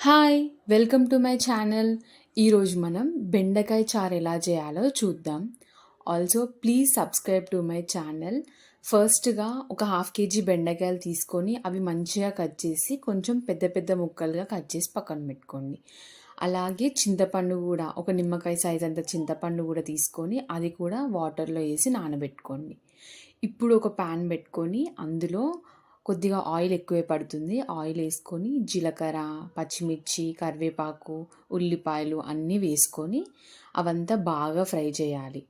Hi welcome to my channel ఈరోజు మనం బెండకాయ చారు ఎలా చేయాలో చూద్దాం. Also please subscribe to my channel ఫస్ట్గా ఒక హాఫ్ కేజీ బెండకాయలు తీసుకొని అవి మంచిగా కట్ చేసి కొంచెం పెద్ద పెద్ద ముక్కలుగా కట్ చేసి పక్కన పెట్టుకోండి. అలాగే చింతపండు కూడా ఒక నిమ్మకాయ సైజ్ అంత చింతపండు కూడా తీసుకొని అది కూడా వాటర్లో వేసి నానబెట్టుకోండి. ఇప్పుడు ఒక ప్యాన్ పెట్టుకొని అందులో కొద్దిగా ఆయిల్ ఎక్కువే పడుతుంది. ఆయిల్ వేసుకొని జీలకర్ర పచ్చిమిర్చి కరివేపాకు ఉల్లిపాయలు అన్నీ వేసుకొని అవంతా బాగా ఫ్రై చేయాలి.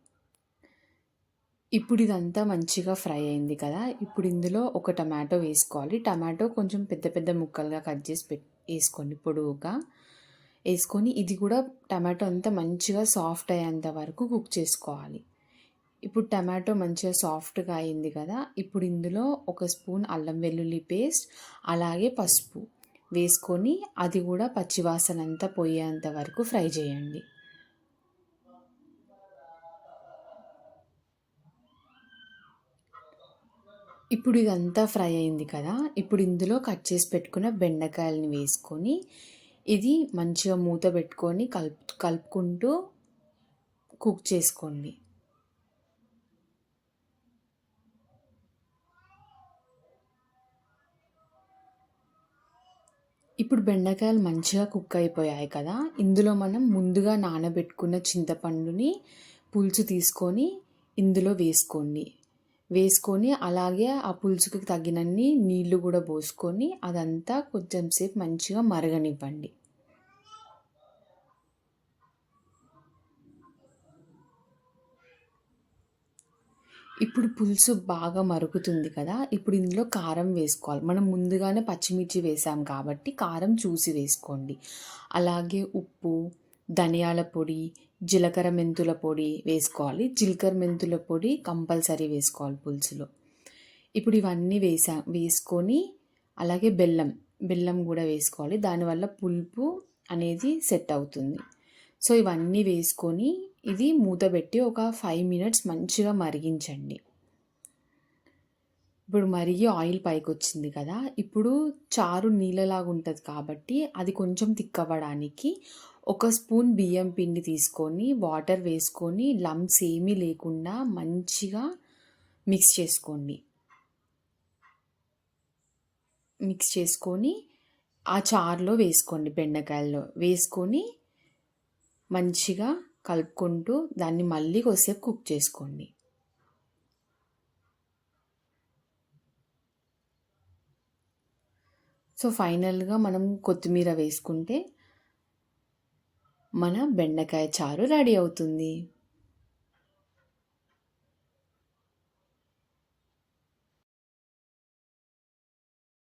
ఇప్పుడు ఇదంతా మంచిగా ఫ్రై అయింది కదా. ఇప్పుడు ఇందులో ఒక టమాటో వేసుకోవాలి. టమాటో కొంచెం పెద్ద పెద్ద ముక్కలుగా కట్ చేసి పెట్ వేసుకోండి పొడువుగా. వేసుకొని ఇది కూడా టమాటో అంతా మంచిగా సాఫ్ట్ అయ్యేంత వరకు కుక్ చేసుకోవాలి. ఇప్పుడు టమాటో మంచిగా సాఫ్ట్గా అయింది కదా ఇప్పుడు ఇందులో ఒక స్పూన్ అల్లం వెల్లుల్లి పేస్ట్ అలాగే పసుపు వేసుకొని అది కూడా పచ్చివాసన అంతా పోయేంత వరకు ఫ్రై చేయండి. ఇప్పుడు ఇదంతా ఫ్రై అయింది కదా ఇప్పుడు ఇందులో కట్ చేసి పెట్టుకున్న బెండకాయలని వేసుకొని ఇది మంచిగా మూత పెట్టుకొని కలుపు కలుపుకుంటూ కుక్ చేసుకోండి. ఇప్పుడు బెండకాయలు మంచిగా కుక్ అయిపోయాయి కదా ఇందులో మనం ముందుగా నానబెట్టుకున్న చింతపండుని పులుసు తీసుకొని ఇందులో వేసుకోండి. వేసుకొని అలాగే ఆ పులుసుకి తగినన్ని నీళ్ళు కూడా పోసుకొని అదంతా కొంచెం సేపు మంచిగా మరగనివ్వండి. ఇప్పుడు పులుసు బాగా మరుగుతుంది కదా ఇప్పుడు ఇందులో కారం వేసుకోవాలి. మనం ముందుగానే పచ్చిమిర్చి వేసాం కాబట్టి కారం చూసి వేసుకోండి. అలాగే ఉప్పు ధనియాల పొడి జీలకర్ర మెంతుల పొడి వేసుకోవాలి. జీలకర్ర మెంతుల పొడి కంపల్సరీ వేసుకోవాలి పులుసులో. ఇప్పుడు ఇవన్నీ వేసా వేసుకొని అలాగే బెల్లం బెల్లం కూడా వేసుకోవాలి. దానివల్ల పులుపు అనేది సెట్ అవుతుంది. సో ఇవన్నీ వేసుకొని ఇది మూతబెట్టి ఒక ఫైవ్ మినిట్స్ మంచిగా మరిగించండి. ఇప్పుడు మరిగి ఆయిల్ పైకి వచ్చింది కదా ఇప్పుడు చారు నీళ్ళలాగా ఉంటుంది కాబట్టి అది కొంచెం తిక్కవడానికి ఒక స్పూన్ బియ్యం పిండి తీసుకొని వాటర్ వేసుకొని లమ్స్ ఏమీ లేకుండా మంచిగా మిక్స్ చేసుకోండి. మిక్స్ చేసుకొని ఆ చారులో వేసుకోండి బెండకాయల్లో వేసుకొని మంచిగా కలుపుకుంటూ దాన్ని మళ్ళీ కొద్దిసేపు కుక్ చేసుకోండి. సో ఫైనల్గా మనం కొత్తిమీర వేసుకుంటే మన బెండకాయ చారు రెడీ అవుతుంది.